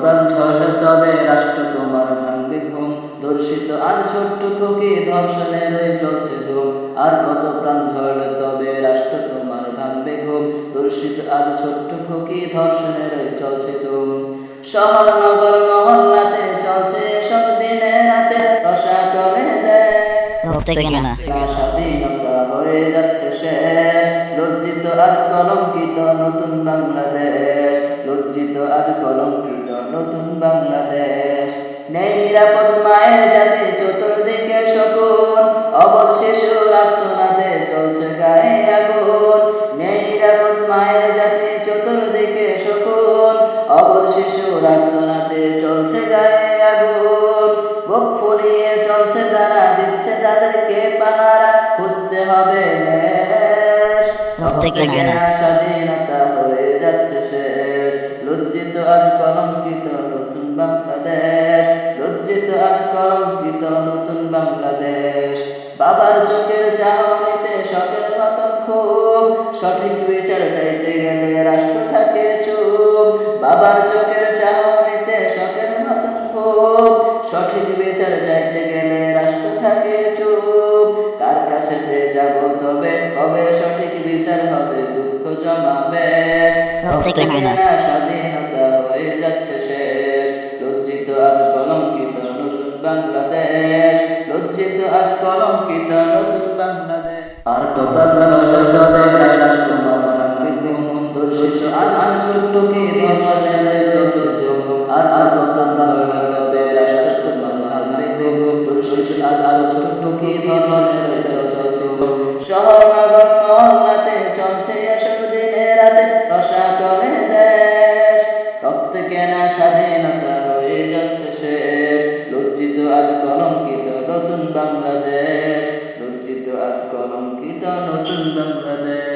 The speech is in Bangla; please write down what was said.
প্রাণ ছড়লে তবে রাষ্ট্র তোমার ভাঙবে ঘুম। দর্শিত আর ছোট্ট খুকি ধর্ষণে রয়ে চলছে ধুম। আর কত প্রাণ ঝড়লে তবে রাষ্ট্র তোমার ভাঙবে ঘুম। দর্শিত আর ছোট্ট খুকি ধর্ষণে রয়ে চলছে ধুম। শহর নগর মহল্লাতে চলছে সব দিনে রাতে। রসা করে স্বাধীনতা হয়ে যাচ্ছে শেষ। লজ্জিত আর কলঙ্কিত নতুন বাংলাদেশ। লজ্জিত আজ কলঙ্কিত নতুন বাংলাদেশ। নেই নিরাপদ মায়ের জাতি চতুর্দিকে অবধ শিশুর আত্মনাদে চলছে গায়ে আগুন। নেই নিরাপদ মায়ের জাতি চতুর্দিকে অবধ শিশুর আত্মনাদে চলছে গায়ে আগুন। বুক ফুলিয়ে চলছে তারা দিচ্ছে তাদেরকে পাহারা খুঁজতে হবে না। স্বাধীনতা হয়ে যাচ্ছে আজ কলঙ্কিত নতুন বাংলাদেশ। লজ্জিত আজ কলঙ্কিত নতুন বাংলাদেশ। বাবার চোখের চাহনিতে শখের মতন খুব সঠিক বিচার চাইতে গেলে রাষ্ট্র থাকে চুপ। বাবার চোখের চাহনিতে শখের মতন খুব সঠিক বিচার চাইতে গেলে রাষ্ট্র থাকে চুপ। কার কাছে যাব তবে কবে সঠিক বিচার হবে দুঃখ জমাবে মহল্লাতে চলছে এসব দিনে রাতে। রসা করে দেশ রক্ত কেনা স্বাধীনতা হয়ে যাচ্ছে লজ্জিত আজ কলঙ্কিত নতুন বাংলাদেশ লজ্জিত আজ কলঙ্কিত নতুন বাংলাদেশ